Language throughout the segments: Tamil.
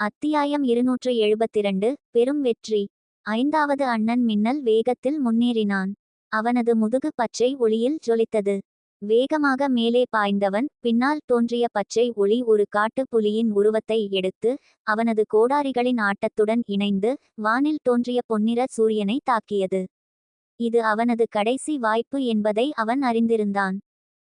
அத்தியாயம் இருநூற்று எழுபத்திரண்டு பெரும் வெற்றி. ஐந்தாவது அண்ணன் மின்னல் வேகத்தில் முன்னேறினான். அவனது முதுகு பச்சை ஒளியில் ஜொலித்தது. வேகமாக மேலே பாய்ந்தவன் பின்னால் தோன்றிய பச்சை ஒளி ஒரு காட்டுப் புலியின் உருவத்தை எடுத்து அவனது கோடாரிகளின் ஆட்டத்துடன் இணைந்து வானில் தோன்றிய பொன்னிற சூரியனை தாக்கியது. இது அவனது கடைசி வாய்ப்பு என்பதை அவன் அறிந்திருந்தான்.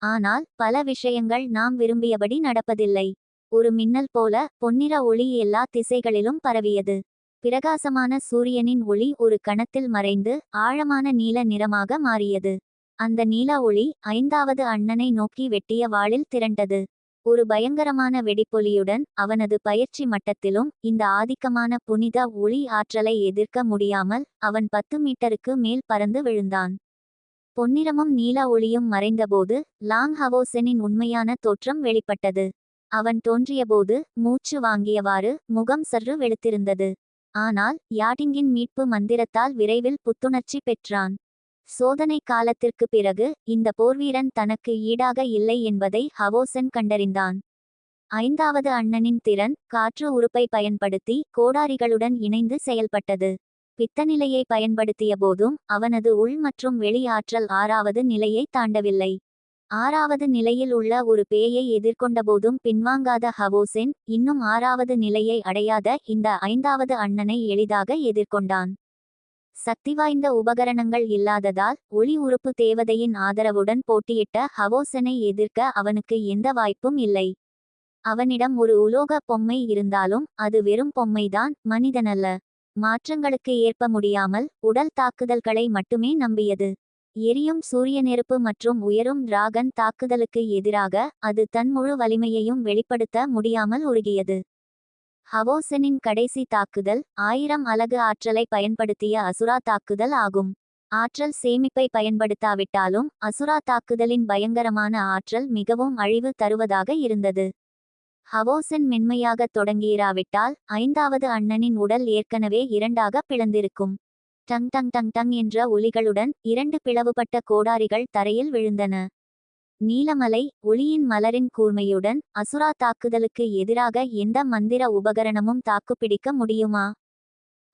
ஆனால் பல விஷயங்கள் நாம் விரும்பியபடி நடப்பதில்லை. ஒரு மின்னல் போல பொன்னிற ஒளி எல்லா திசைகளிலும் பரவியது. பிரகாசமான சூரியனின் ஒளி ஒரு கணத்தில் மறைந்து ஆழமான நீல நிறமாக மாறியது. அந்த நீல ஒளி ஐந்தாவது அண்ணனை நோக்கி வெட்டிய வாளில் திரண்டது. ஒரு பயங்கரமான வெடிப்பொலியுடன் அவனது பயிற்சி மட்டத்திலும் இந்த ஆதிக்கமான புனித ஒளி ஆற்றலை எதிர்க்க முடியாமல் அவன் பத்து மீட்டருக்கு மேல் பறந்து விழுந்தான். பொன்னிறமும் நீல ஒளியும் மறைந்தபோது லாங் ஹவோசெனின் உண்மையான தோற்றம் வெளிப்பட்டது. அவன் தோன்றியபோது மூச்சு வாங்கியவாறு முகம் சற்று வெளுத்திருந்தது. ஆனால் யாடிங்கின் மீட்பு மந்திரத்தால் விரைவில் புத்துணர்ச்சி பெற்றான். சோதனை காலத்திற்கு பிறகு இந்த போர்வீரன் தனக்கு ஈடாக இல்லை என்பதை ஹவோசன் கண்டறிந்தான். ஐந்தாவது அண்ணனின் திறன் காற்று உறுப்பை பயன்படுத்தி கோடாரிகளுடன் இணைந்து செயல்பட்டது. பித்தநிலையை பயன்படுத்திய போதும் அவனது உள் மற்றும் வெளி ஆற்றல் ஆறாவது நிலையை தாண்டவில்லை. ஆறாவது நிலையில் உள்ள ஒரு பேயை எதிர்கொண்டபோதும் பின்வாங்காத ஹவோசென் இன்னும் ஆறாவது நிலையை அடையாத இந்த ஐந்தாவது அண்ணனை எளிதாக எதிர்கொண்டான். சக்தி வாய்ந்த உபகரணங்கள் இல்லாததால் ஒளி உறுப்பு தேவதையின் ஆதரவுடன் போட்டியிட்ட ஹவோசனை எதிர்க்க அவனுக்கு எந்த வாய்ப்பும் இல்லை. அவனிடம் ஒரு உலோக பொம்மை இருந்தாலும் அது வெறும் பொம்மைதான் மனிதனல்ல. மாற்றங்களுக்கு ஏற்ப முடியாமல் உடல் தாக்குதல்களை மட்டுமே நம்பியது. எரியும் சூரிய நெருப்பு மற்றும் உயரும் டிராகன் தாக்குதலுக்கு எதிராக அது தன் முழு வலிமையையும் வெளிப்படுத்த முடியாமல் உருகியது. ஹவோசனின் கடைசி தாக்குதல் ஆயிரம் அலகு ஆற்றலை பயன்படுத்திய அசுரா தாக்குதல் ஆகும். ஆற்றல் சேமிப்பை பயன்படுத்தாவிட்டாலும் அசுரா தாக்குதலின் பயங்கரமான ஆற்றல் மிகவும் அழிவு தருவதாக இருந்தது. ஹவோசன் மென்மையாக தொடங்கியிராவிட்டால் ஐந்தாவது அண்ணனின் உடல் ஏற்கனவே இரண்டாக பிளந்திருக்கும். டங் டங் டங் டங் என்ற ஒலிகளுடன் இரண்டு பிளவுபட்ட கோடாரிகள் தரையில் விழுந்தன. நீலமலை ஒளியின் மலரின் கூர்மையுடன் அசுரா தாக்குதலுக்கு எதிராக எந்த மந்திர உபகரணமும் தாக்குப்பிடிக்க முடியுமா?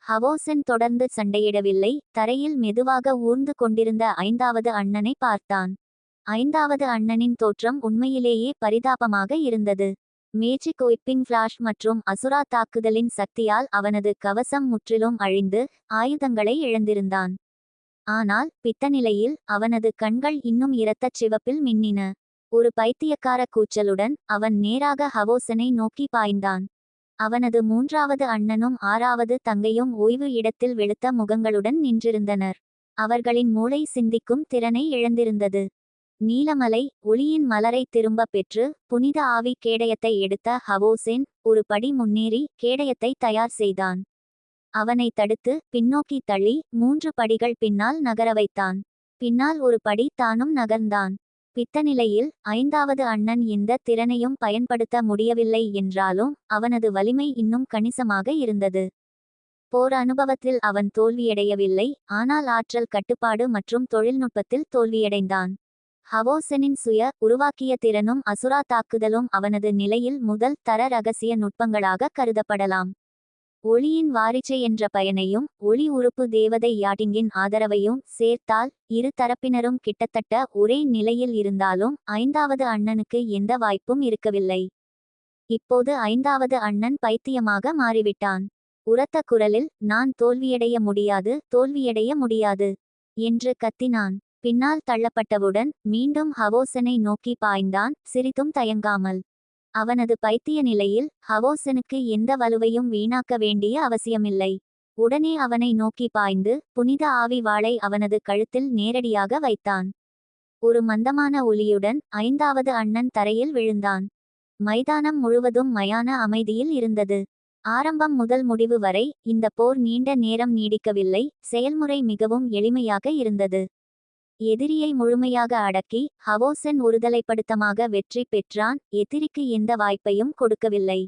ஹவோசன் தொடர்ந்து சண்டையிடவில்லை. தரையில் மெதுவாக ஊர்ந்து கொண்டிருந்த ஐந்தாவது அண்ணனை பார்த்தான். ஐந்தாவது அண்ணனின் தோற்றம் உண்மையிலேயே பரிதாபமாக இருந்தது. மேஜிக் ஒய்ப்பிங் ஃபிளாஷ் மற்றும் அசுரா தாக்குதலின் சக்தியால் அவனது கவசம் முற்றிலும் அழிந்து ஆயுதங்களை இழந்திருந்தான். ஆனால் பித்தநிலையில் அவனது கண்கள் இன்னும் இரத்தச் சிவப்பில் மின்னின. ஒரு பைத்தியக்கார கூச்சலுடன் அவன் நேராக ஹவோசனை நோக்கி பாய்ந்தான். அவனது மூன்றாவது அண்ணனும் ஆறாவது தங்கையும் ஓய்வு இடத்தில் வெளுத்த முகங்களுடன் நின்றிருந்தனர். அவர்களின் மூளை சிந்திக்கும் திறனை இழந்திருந்தது. நீலமலை ஒளியின் மலரை திரும்ப பெற்று புனித ஆவி கேடயத்தை எடுத்த ஹவோசென் ஒரு படி முன்னேறி கேடயத்தை தயார் செய்தான். அவனை தடுத்து பின்னோக்கி தள்ளி மூன்று படிகள் பின்னால் நகர வைத்தான். பின்னால் ஒரு படி தானும் நகர்ந்தான். பித்தநிலையில் ஐந்தாவது அண்ணன் இந்த திறனையும் பயன்படுத்த முடியவில்லை என்றாலும் அவனது வலிமை இன்னும் கணிசமாக இருந்தது. போர் அனுபவத்தில் அவன் தோல்வியடையவில்லை ஆனால் ஆற்றல் கட்டுப்பாடு மற்றும் தொழில்நுட்பத்தில் தோல்வியடைந்தான். ஹவோசனின் சுய உருவாக்கிய திறனும் அசுரா தாக்குதலும் அவனது நிலையில் முதல் தர ரகசிய நுட்பங்களாக கருதப்படலாம். ஒளியின் வாரிச்சை என்ற பயனையும் ஒளி உறுப்பு தேவதை யாட்டிங்கின் ஆதரவையும் சேர்த்தால் இரு தரப்பினரும் கிட்டத்தட்ட ஒரே நிலையில் இருந்தாலும் ஐந்தாவது அண்ணனுக்கு எந்த வாய்ப்பும் இருக்கவில்லை. இப்போது ஐந்தாவது அண்ணன் பைத்தியமாக மாறிவிட்டான். உரத்த குரலில் நான் தோல்வியடைய முடியாது தோல்வியடைய முடியாது என்று கத்தினான். பின்னால் தள்ளப்பட்டவுடன் மீண்டும் ஹவோசனை நோக்கி பாய்ந்தான் சிரித்தும் தயங்காமல். அவனது பைத்திய நிலையில் ஹவோசனுக்கு எந்த வலுவையும் வீணாக்க வேண்டிய அவசியமில்லை. உடனே அவனை நோக்கி பாய்ந்து புனித ஆவி வாளை அவனது கழுத்தில் நேரடியாக வைத்தான். ஒரு மந்தமான ஒலியுடன் ஐந்தாவது அண்ணன் தரையில் விழுந்தான். மைதானம் முழுவதும் மயான அமைதியில் இருந்தது. ஆரம்பம் முதல் முடிவு வரை இந்த போர் நீண்ட நேரம் நீடிக்கவில்லை செயல்முறை மிகவும் எளிமையாக இருந்தது. எதிரியை முழுமையாக அடக்கி ஹவோசன் ஒருதலைப்படுத்தமாக வெற்றி பெற்றான் எதிரிக்கு எந்த வாய்ப்பையும் கொடுக்கவில்லை.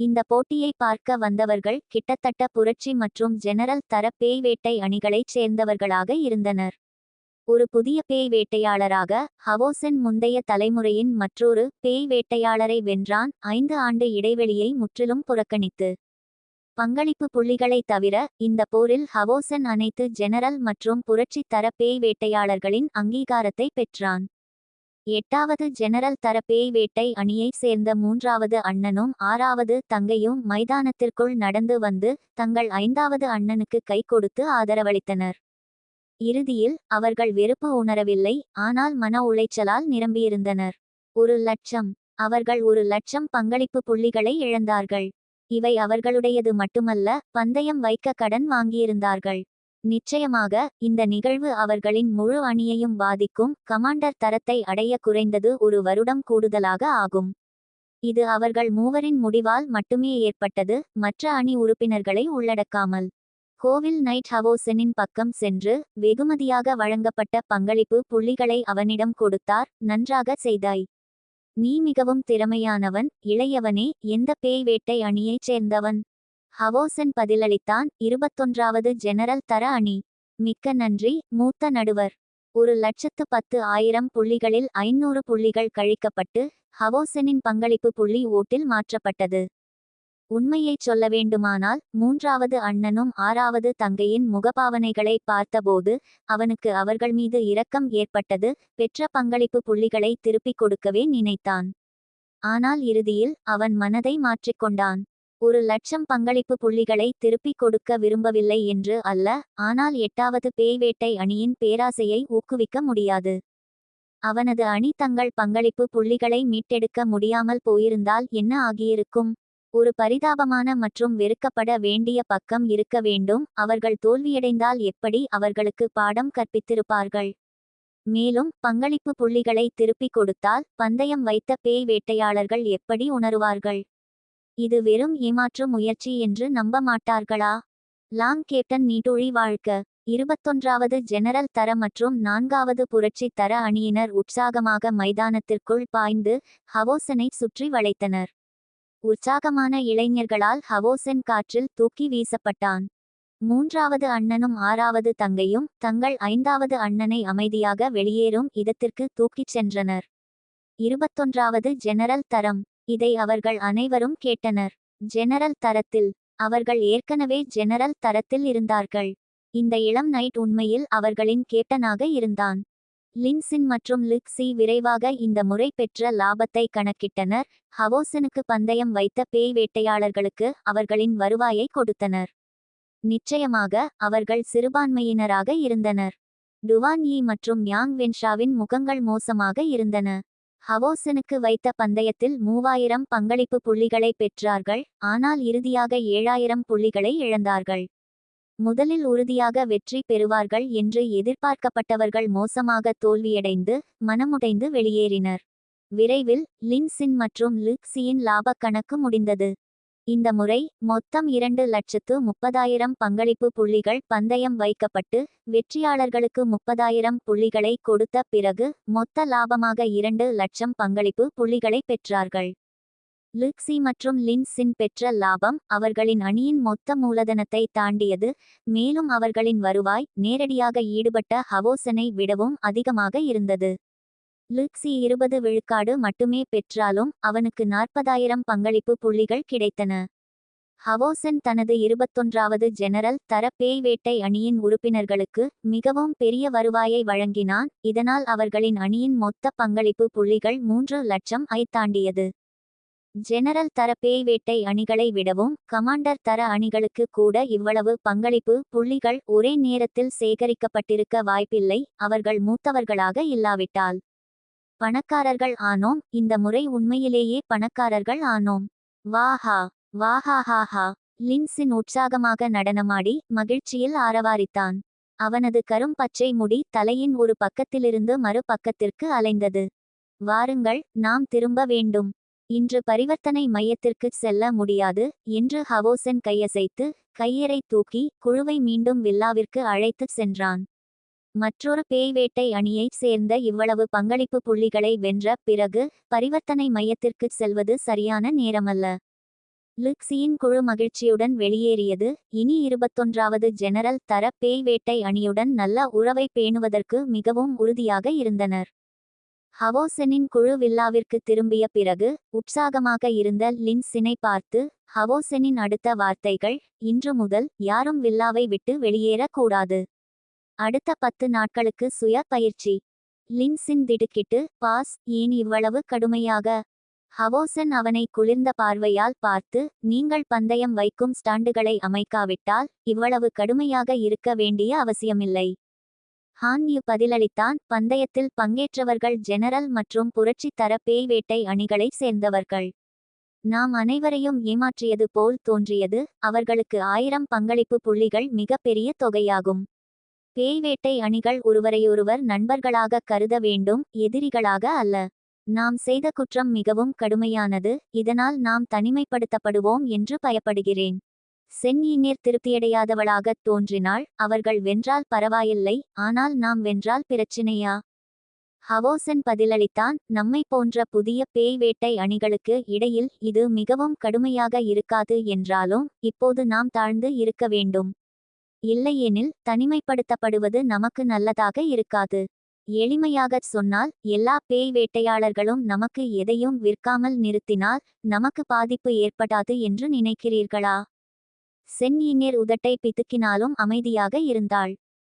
இந்த போட்டியை பார்க்க வந்தவர்கள் கிட்டத்தட்ட புரட்சி மற்றும் ஜெனரல் தர பேய் வேட்டை அணிகளைச் சேர்ந்தவர்களாக இருந்தனர். ஒரு புதிய பேய் வேட்டையாளராக ஹவோசென் முந்தைய தலைமுறையின் மற்றொரு பேய் வேட்டையாளரை வென்றான் ஐந்து ஆண்டு இடைவெளியை முற்றிலும் புறக்கணித்து. பங்களிப்பு புள்ளிகளை தவிர இந்த போரில் ஹவோசன் அனைத்து ஜெனரல் மற்றும் புரட்சி தர பேய் வேட்டையாளர்களின் அங்கீகாரத்தை பெற்றான். எட்டாவது ஜெனரல் தர பேய் வேட்டை அணியைச் சேர்ந்த மூன்றாவது அண்ணனும் ஆறாவது தங்கையும் மைதானத்திற்குள் நடந்து வந்து தங்கள் ஐந்தாவது அண்ணனுக்கு கை கொடுத்து ஆதரவளித்தனர். இறுதியில் அவர்கள் வெறுப்பு உணரவில்லை ஆனால் மன உளைச்சலால் நிரம்பியிருந்தனர். ஒரு லட்சம். அவர்கள் ஒரு லட்சம் பங்களிப்பு புள்ளிகளை இழந்தார்கள். இவை அவர்களுடையது மட்டுமல்ல பந்தயம் வைக்க கடன் வாங்கியிருந்தார்கள். நிச்சயமாக இந்த நிகழ்வு அவர்களின் முழு அணியையும் பாதிக்கும் கமாண்டர் தரத்தை அடைய குறைந்தது ஒரு வருடம் கூடுதலாக ஆகும். இது அவர்கள் மூவரின் முடிவால் மட்டுமே ஏற்பட்டது மற்ற அணி உறுப்பினர்களை உள்ளடக்காமல். கோவில் நைட் ஹவோசனின் பக்கம் சென்று வெகுமதியாக வழங்கப்பட்ட பங்களிப்பு புள்ளிகளை அவனிடம் கொடுத்தார் நன்றாக செய்தாய். நீ மிகவும் திறமையானவன் இளையவனே எந்த பேய் வேட்டை அணியைச் சேர்ந்தவன்? ஹவோசன் பதிலளித்தான் இருபத்தொன்றாவது ஜெனரல் தர அணி. மிக்க நன்றி மூத்த நடுவர். ஒரு லட்சத்து பத்து ஆயிரம் புள்ளிகளில் ஐநூறு புள்ளிகள் கழிக்கப்பட்டு ஹவோசனின் பங்களிப்பு புள்ளி ஓட்டில் மாற்றப்பட்டது. உண்மையைச் சொல்ல வேண்டுமானால் மூன்றாவது அண்ணனும் ஆறாவது தங்கையின் முகபாவனைகளை பார்த்தபோது அவனுக்கு அவர்கள் மீது இரக்கம் ஏற்பட்டது பெற்ற பங்களிப்பு புள்ளிகளை திருப்பிக் கொடுக்கவே நினைத்தான். ஆனால் இறுதியில் அவன் மனதை மாற்றிக்கொண்டான் ஒரு லட்சம் பங்களிப்பு புள்ளிகளை திருப்பிக் கொடுக்க விரும்பவில்லை என்று அல்ல ஆனால் எட்டாவது பேய்வேட்டை அணியின் பேராசையை ஊக்குவிக்க முடியாது. அவனது அணி தங்கள் பங்களிப்பு புள்ளிகளை மீட்டெடுக்க முடியாமல் போயிருந்தால் என்ன ஆகியிருக்கும்? ஒரு பரிதாபமான மற்றும் வெறுக்கப்பட வேண்டிய பக்கம் இருக்க வேண்டும். அவர்கள் தோல்வியடைந்தால் எப்படி அவர்களுக்கு பாடம் கற்பித்திருப்பார்கள்? மேலும் பங்களிப்பு புள்ளிகளை திருப்பிக் கொடுத்தால் பந்தயம் வைத்த பேய் வேட்டையாளர்கள் எப்படி உணருவார்கள்? இது வெறும் ஏமாற்று முயற்சி என்று நம்ப மாட்டார்களா? லாங் கேப்டன் நீட்டொழி வாழ்க்க. இருபத்தொன்றாவது ஜெனரல் தர மற்றும் நான்காவது புரட்சி தர அணியினர் உற்சாகமாக மைதானத்திற்குள் பாய்ந்து ஹவோசனை சுற்றி வளைத்தனர். உற்சாகமான இளைஞர்களால் ஹவோசென் காற்றில் தூக்கி வீசப்பட்டான். மூன்றாவது அண்ணனும் ஆறாவது தங்கையும் தங்கள் ஐந்தாவது அண்ணனை அமைதியாக வெளியேறும் இடத்திற்கு தூக்கிச் சென்றனர். இருபத்தொன்றாவது ஜெனரல் தரம். இதை அவர்கள் அனைவரும் கேட்டனர். ஜெனரல் தரத்தில். அவர்கள் ஏற்கனவே ஜெனரல் தரத்தில் இருந்தார்கள். இந்த இளம் நைட் உண்மையில் அவர்களின் கேப்டனாக இருந்தான். லின்சின் மற்றும் லிக்ஸி விரைவாக இந்த முறை பெற்ற லாபத்தை கணக்கிட்டனர். ஹவோசனுக்கு பந்தயம் வைத்த பேய் வேட்டையாளர்களுக்கு அவர்களின் வருவாயை கொடுத்தனர். நிச்சயமாக அவர்கள் சிறுபான்மையினராக இருந்தனர். டுவான்யி மற்றும் யாங் வென்ஷாவின் முகங்கள் மோசமாக இருந்தன. ஹவோசனுக்கு வைத்த பந்தயத்தில் மூவாயிரம் பங்களிப்பு புள்ளிகளை பெற்றார்கள் ஆனால் இறுதியாக ஏழாயிரம் புள்ளிகளை இழந்தார்கள். முதலில் உறுதியாக வெற்றி பெறுவார்கள் என்று எதிர்பார்க்கப்பட்டவர்கள் மோசமாக தோல்வியடைந்து மனமுடைந்து வெளியேறினர். விரைவில் லின்சின் மற்றும் லிக்ஸியின் லாபக் கணக்கு முடிந்தது. இந்த முறை மொத்தம் இரண்டு லட்சத்து முப்பதாயிரம் பங்களிப்பு புள்ளிகள் பந்தயம் வைக்கப்பட்டு வெற்றியாளர்களுக்கு முப்பதாயிரம் புள்ளிகளை கொடுத்த பிறகு மொத்த லாபமாக இரண்டு லட்சம் பங்களிப்பு புள்ளிகளை பெற்றார்கள். லுக்ஸி மற்றும் லின்சின் பெற்ற லாபம் அவர்களின் அணியின் மொத்த மூலதனத்தை தாண்டியது மேலும் அவர்களின் வருவாய் நேரடியாக ஈடுபட்ட ஹவோசனை விடவும் அதிகமாக இருந்தது. லுக்ஸி இருபது விழுக்காடு மட்டுமே பெற்றாலும் அவனுக்கு நாற்பதாயிரம் பங்களிப்பு புள்ளிகள் கிடைத்தன. ஹவோசன் தனது இருபத்தொன்றாவது ஜெனரல் தர பேய் வேட்டை அணியின் உறுப்பினர்களுக்கு மிகவும் பெரிய வருவாயை வழங்கினான் இதனால் அவர்களின் அணியின் மொத்த பங்களிப்பு புள்ளிகள் மூன்று லட்சம் ஐ தாண்டியது. ஜெனரல் தர பேய் வேட்டை அணிகளை விடவும் கமாண்டர் தர அணிகளுக்கு கூட இவ்வளவு பங்களிப்பு புள்ளிகள் ஒரே நேரத்தில் சேகரிக்கப்பட்டிருக்க வாய்ப்பில்லை அவர்கள் மூத்தவர்களாக இல்லாவிட்டால். பணக்காரர்கள் ஆனோம் இந்த முறை உண்மையிலேயே பணக்காரர்கள் ஆனோம். வாஹா வாஹாஹாஹா லின்சின் உற்சாகமாக நடனமாடி மகிழ்ச்சியில் ஆரவாரித்தான். அவனது கரும் பச்சை முடி தலையின் ஒரு பக்கத்திலிருந்து மறு பக்கத்திற்கு அலைந்தது. வாருங்கள் நாம் திரும்ப வேண்டும். இன்று பரிவர்த்தனை மையத்திற்கு செல்ல முடியாது என்று ஹவோசன் கையசைத்து கையறை தூக்கி குழுவை மீண்டும் வில்லாவிற்கு அழைத்துச் சென்றான். மற்றொரு பேய்வேட்டை அணியைச் சேர்ந்த இவ்வளவு பங்களிப்பு புள்ளிகளை வென்ற பிறகு பரிவர்த்தனை மையத்திற்குச் செல்வது சரியான நேரமல்ல. லுக்ஸியின் குழு மகிழ்ச்சியுடன் வெளியேறியது. இனி இருபத்தொன்றாவது ஜெனரல் தர பேய் வேட்டை அணியுடன் நல்ல உறவை பேணுவதற்கு மிகவும் உறுதியாக இருந்தனர். ஹவோசனின் குழு வில்லாவிற்கு திரும்பிய பிறகு உற்சாகமாக இருந்த லின்சினை பார்த்து ஹவோசனின் அடுத்த வார்த்தைகள் இன்று முதல் யாரும் வில்லாவை விட்டு வெளியேறக்கூடாது. அடுத்த பத்து நாட்களுக்கு சுய பயிற்சி லின்சின் திடுக்கிட்டு பாஸ் ஏன் இவ்வளவு கடுமையாக ஹவோசன் அவனை குளிர்ந்த பார்வையால் பார்த்து நீங்கள் பந்தயம் வைக்கும் ஸ்டாண்டுகளை அமைக்காவிட்டால் இவ்வளவு கடுமையாக இருக்க வேண்டிய அவசியமில்லை. ஹான்யு பதிலளித்தான் பந்தயத்தில் பங்கேற்றவர்கள் ஜெனரல் மற்றும் புரட்சி தர பேய் வேட்டை அணிகளை சேர்ந்தவர்கள். நாம் அனைவரையும் ஏமாற்றியது போல் தோன்றியது அவர்களுக்கு ஆயிரம் பங்களிப்பு புள்ளிகள் மிகப்பெரிய தொகையாகும். பேய் வேட்டை அணிகள் ஒருவரையொருவர் நண்பர்களாக கருத வேண்டும் எதிரிகளாக அல்ல. நாம் செய்த குற்றம் மிகவும் கடுமையானது இதனால் நாம் தனிமைப்படுத்தப்படுவோம் என்று பயப்படுகிறேன். சென்னியினர் திருப்தியடையாதவளாகத் தோன்றினாள். அவர்கள் வென்றால் பரவாயில்லை ஆனால் நாம் வென்றால் பிரச்சினையா? ஹவோசன் பதிலளித்தான் நம்மை போன்ற புதிய பேய் வேட்டை அணிகளுக்கு இடையில் இது மிகவும் கடுமையாக இருக்காது என்றாலும் இப்போது நாம் தாழ்ந்து இருக்க வேண்டும். இல்லையெனில் தனிமைப்படுத்தப்படுவது நமக்கு நல்லதாக இருக்காது. எளிமையாகச் சொன்னால் எல்லா பேய் வேட்டையாளர்களும் நமக்கு எதையும் விற்காமல் நிறுத்தினால் நமக்கு பாதிப்பு ஏற்படாது என்று நினைக்கிறீர்களா? சென்னியினர் உதட்டை பிதுக்கினாலும் அமைதியாக இருந்தாள்.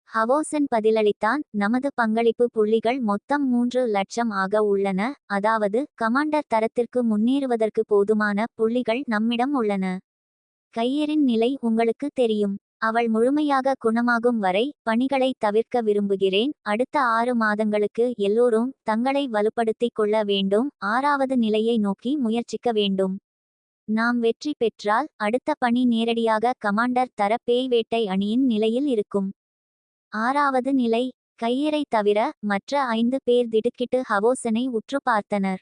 ஹவோசன் பதிலளித்தான் நமது பங்களிப்பு புள்ளிகள் மொத்தம் மூன்று லட்சம் ஆக உள்ளன. அதாவது கமாண்டர் தரத்திற்கு முன்னேறுவதற்கு போதுமான புள்ளிகள் நம்மிடம் உள்ளன. கையரின் நிலை உங்களுக்கு தெரியும். அவள் முழுமையாக குணமாகும் வரை பணிகளை தவிர்க்க விரும்புகிறேன். அடுத்த ஆறு மாதங்களுக்கு எல்லோரும் தங்களை வலுப்படுத்திக் கொள்ள வேண்டும். ஆறாவது நிலையை நோக்கி முயற்சிக்க வேண்டும். நாம் வெற்றி பெற்றால் அடுத்த பணி நேரடியாக கமாண்டர் தர பேய் வேட்டை அணியின் நிலையில் இருக்கும். ஆறாவது நிலை கையரை தவிர மற்ற ஐந்து பேர் திடுக்கிட்டு ஹவோசனை உற்று பார்த்தனர்.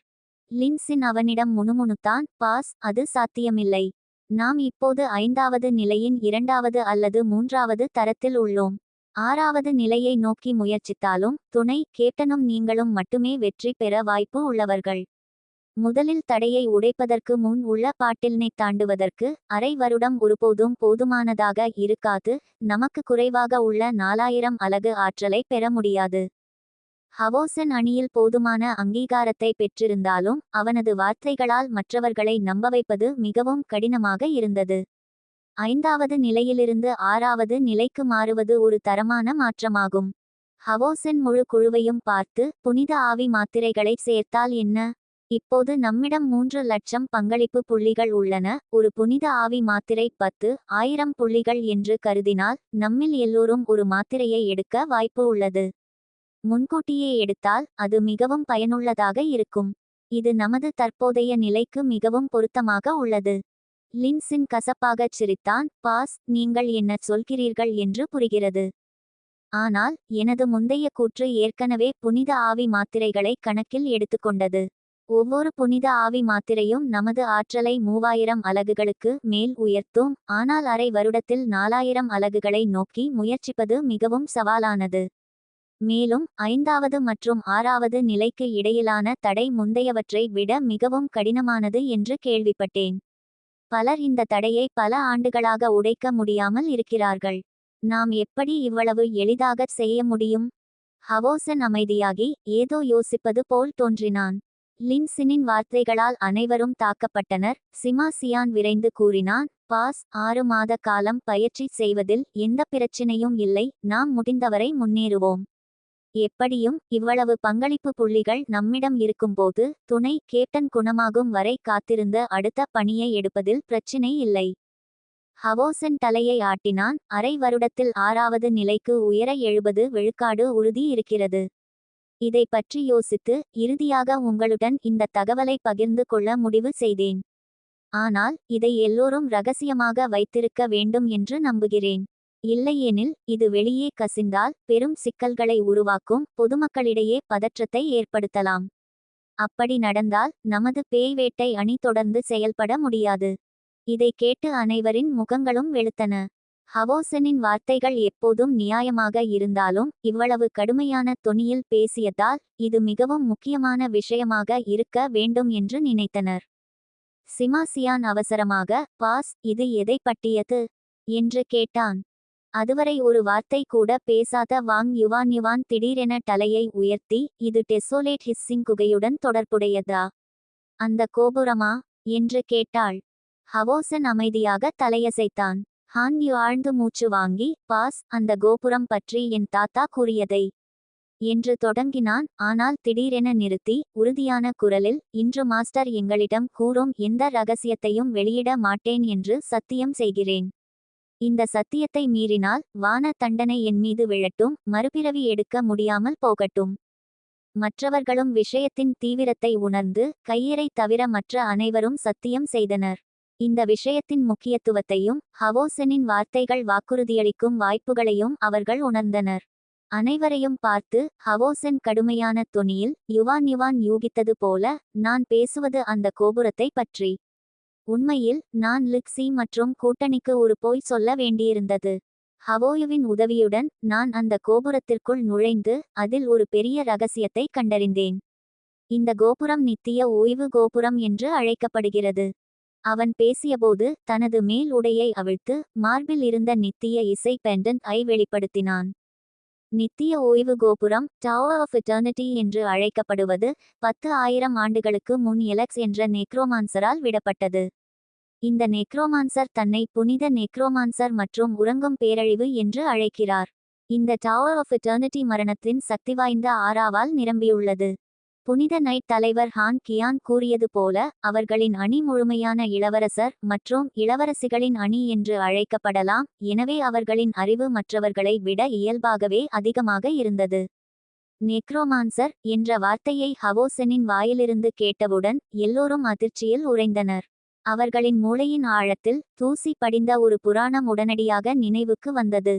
லின்சின் அவனிடம் முணுமுணுத்தான் பாஸ் அது சாத்தியமில்லை. நாம் இப்போது ஐந்தாவது நிலையின் இரண்டாவது அல்லது மூன்றாவது தரத்தில் உள்ளோம். ஆறாவது நிலையை நோக்கி முயற்சித்தாலும் துணை கேப்டனும் நீங்களும் மட்டுமே வெற்றி பெற வாய்ப்பு உள்ளவர்கள். முதலில் தடையை உடைப்பதற்கு முன் உள்ள பாட்டில்னை தாண்டுவதற்கு அரை வருடம் ஒருபோதும் போதுமானதாக இருக்காது. நமக்கு குறைவாக உள்ள நாலாயிரம் அலகு ஆற்றலை பெற முடியாது. ஹவோசன் அணியில் போதுமான அங்கீகாரத்தை பெற்றிருந்தாலும் அவனது வார்த்தைகளால் மற்றவர்களை நம்ப வைப்பது மிகவும் கடினமாக இருந்தது. ஐந்தாவது நிலையிலிருந்து ஆறாவது நிலைக்கு மாறுவது ஒரு தரமான மாற்றமாகும். ஹவோசன் முழு குழுவையும் பார்த்து புனித ஆவி மாத்திரைகளை சேர்த்தால் என்ன? இப்போது நம்மிடம் மூன்று லட்சம் பங்களிப்பு புள்ளிகள் உள்ளன. ஒரு புனித ஆவி மாத்திரை பத்து ஆயிரம் புள்ளிகள் என்று கருதினால் நம்மில் எல்லோரும் ஒரு மாத்திரையை எடுக்க வாய்ப்பு உள்ளது. முன்கூட்டியே எடுத்தால் அது மிகவும் பயனுள்ளதாக இருக்கும். இது நமது தற்போதைய நிலைக்கு மிகவும் பொருத்தமாக உள்ளது. லின்சின் கசப்பாகச் சிரித்தான். பாஸ் நீங்கள் என்ன சொல்கிறீர்கள் என்று புரிகிறது. ஆனால் எனது முந்தைய கூற்று ஏற்கனவே புனித ஆவி மாத்திரைகளை கணக்கில் எடுத்துக்கொண்டது. ஒவ்வொரு புனித ஆவி மாத்திரையும் நமது ஆற்றலை மூவாயிரம் அலகுகளுக்கு மேல் உயர்த்தும். ஆனால் அரை வருடத்தில் நாலாயிரம் அலகுகளை நோக்கி முயற்சிப்பது மிகவும் சவாலானது. மேலும் ஐந்தாவது மற்றும் ஆறாவது நிலைக்கு இடையிலான தடை முந்தையவற்றை விட மிகவும் கடினமானது என்று கேள்விப்பட்டேன். பலர் இந்த தடையை பல ஆண்டுகளாக உடைக்க முடியாமல் இருக்கிறார்கள். நாம் எப்படி இவ்வளவு எளிதாக செய்ய முடியும்? ஹவோசன் அமைதியாகி ஏதோ யோசிப்பது போல் தோன்றினான். லின்சினின் வார்த்தைகளால் அனைவரும் தாக்கப்பட்டனர். சிமா சியான் விரைந்து கூறினான் பாஸ் ஆறு மாத காலம் பயிற்சி செய்வதில் எந்த பிரச்சினையும் இல்லை நாம் முடிந்தவரை முன்னேறுவோம். எப்படியும் இவ்வளவு பங்களிப்பு புள்ளிகள் நம்மிடம் இருக்கும்போது துணை கேப்டன் குணமாகும் வரை காத்திருந்த அடுத்த பணியை எடுப்பதில் பிரச்சினை இல்லை. ஹவோசன் தலையை ஆட்டினான் அரை வருடத்தில் ஆறாவது நிலைக்கு உயர எழுபது விழுக்காடு உறுதி இருக்கிறது. இதை பற்றி யோசித்து இறுதியாக உங்களுடன் இந்த தகவலை பகிர்ந்து கொள்ள முடிவு செய்தேன். ஆனால் இதை எல்லோரும் ரகசியமாக வைத்திருக்க வேண்டும் என்று நம்புகிறேன். இல்லையெனில் இது வெளியே கசிந்தால் பெரும் சிக்கல்களை உருவாக்கும் பொதுமக்களிடையே பதற்றத்தை ஏற்படுத்தலாம். அப்படி நடந்தால் நமது பேய் வேட்டை அணி தொடர்ந்து செயல்பட முடியாது. இதை கேட்டு அனைவரின் முகங்களும் வெளுத்தன. ஹவோசனின் வார்த்தைகள் எப்போதும் நியாயமாக இருந்தாலும் இவ்வளவு கடுமையான தொனியில் பேசியதால் இது மிகவும் முக்கியமான விஷயமாக இருக்க வேண்டும் என்று நினைத்தனர். சிமாசியான் அவசரமாக பாஸ் இது எதை பட்டியது என்று கேட்டான். அதுவரை ஒரு வார்த்தை கூட பேசாத வாங் யுவான் யுவான் திடீரென தலையை உயர்த்தி இது டெசோலேட் ஹிஸ்ஸிங் குகையுடன் தொடர்புடையதா? அந்த கோபுரமா என்று கேட்டாள். ஹவோசன் அமைதியாக தலையசைத்தான். ஹான் யூ ஆழ்ந்து மூச்சு வாங்கி பாஸ் அந்த கோபுரம் பற்றி என் தாத்தா கூறியதை. என்று தொடங்கினான். ஆனால் திடீரென நிறுத்தி உறுதியான குரலில் இன்று மாஸ்டர் எங்களிடம் கூறும் எந்த ரகசியத்தையும் வெளியிட மாட்டேன் என்று சத்தியம் செய்கிறேன். இந்த சத்தியத்தை மீறினால் வான தண்டனை என் மீது விழட்டும் மறுபிறவி எடுக்க முடியாமல் போகட்டும். மற்றவர்களும் விஷயத்தின் தீவிரத்தை உணர்ந்து கையரை தவிர மற்ற அனைவரும் சத்தியம் செய்தனர். இந்த விஷயத்தின் முக்கியத்துவத்தையும் ஹவோசனின் வார்த்தைகள் வாக்குறுதியளிக்கும் வாய்ப்புகளையும் அவர்கள் உணர்ந்தனர். அனைவரையும் பார்த்து ஹவோசன் கடுமையான தொனியில் யுவான் யுவான் யூகித்தது போல நான் பேசுவது அந்த கோபுரத்தை பற்றி. உண்மையில் நான் லிக்ஸி மற்றும் கூட்டணிக்கு ஒரு போய் சொல்ல வேண்டியிருந்தது. ஹவோயுவின் உதவியுடன் நான் அந்த கோபுரத்திற்குள் நுழைந்து அதில் ஒரு பெரிய ரகசியத்தை கண்டறிந்தேன். இந்த கோபுரம் நித்திய ஓய்வு கோபுரம் என்று அழைக்கப்படுகிறது. அவன் பேசியபோது தனது மேல் உடையை அவிழ்த்து மார்பில் இருந்த நித்திய இசை பெண்டன்ட் ஐ வெளிப்படுத்தினான். நித்திய ஓய்வு கோபுரம் டவர் ஆஃப் எட்டர்னிட்டி என்று அழைக்கப்படுவது பத்து ஆயிரம் ஆண்டுகளுக்கு முன் எலக்ஸ் என்ற நெக்ரோமான்சரால் விடப்பட்டது. இந்த நெக்ரோமான்சர் தன்னை புனித நெக்ரோமான்சர் மற்றும் உறங்கும் பேரழிவு என்று அழைக்கிறார். இந்த டவர் ஆஃப் எட்டர்னிட்டி மரணத்தின் சக்திவாய்ந்த ஆறாவால் நிரம்பியுள்ளது. புனித நைட் தலைவர் ஹான் கியான் கூறியது போல அவர்களின் அணி முழுமையான இளவரசர் மற்றும் இளவரசிகளின் அணி என்று அழைக்கப்படலாம் எனவே அவர்களின் அறிவு மற்றவர்களை விட இயல்பாகவே அதிகமாக இருந்தது. நெக்ரோமான்சர் என்ற வார்த்தையை ஹவோசனின் வாயிலிருந்து கேட்டவுடன் எல்லோரும் அதிர்ச்சியில் உறைந்தனர். அவர்களின் மூளையின் ஆழத்தில் தூசி படிந்த ஒரு புராணம் உடனடியாக நினைவுக்கு வந்தது.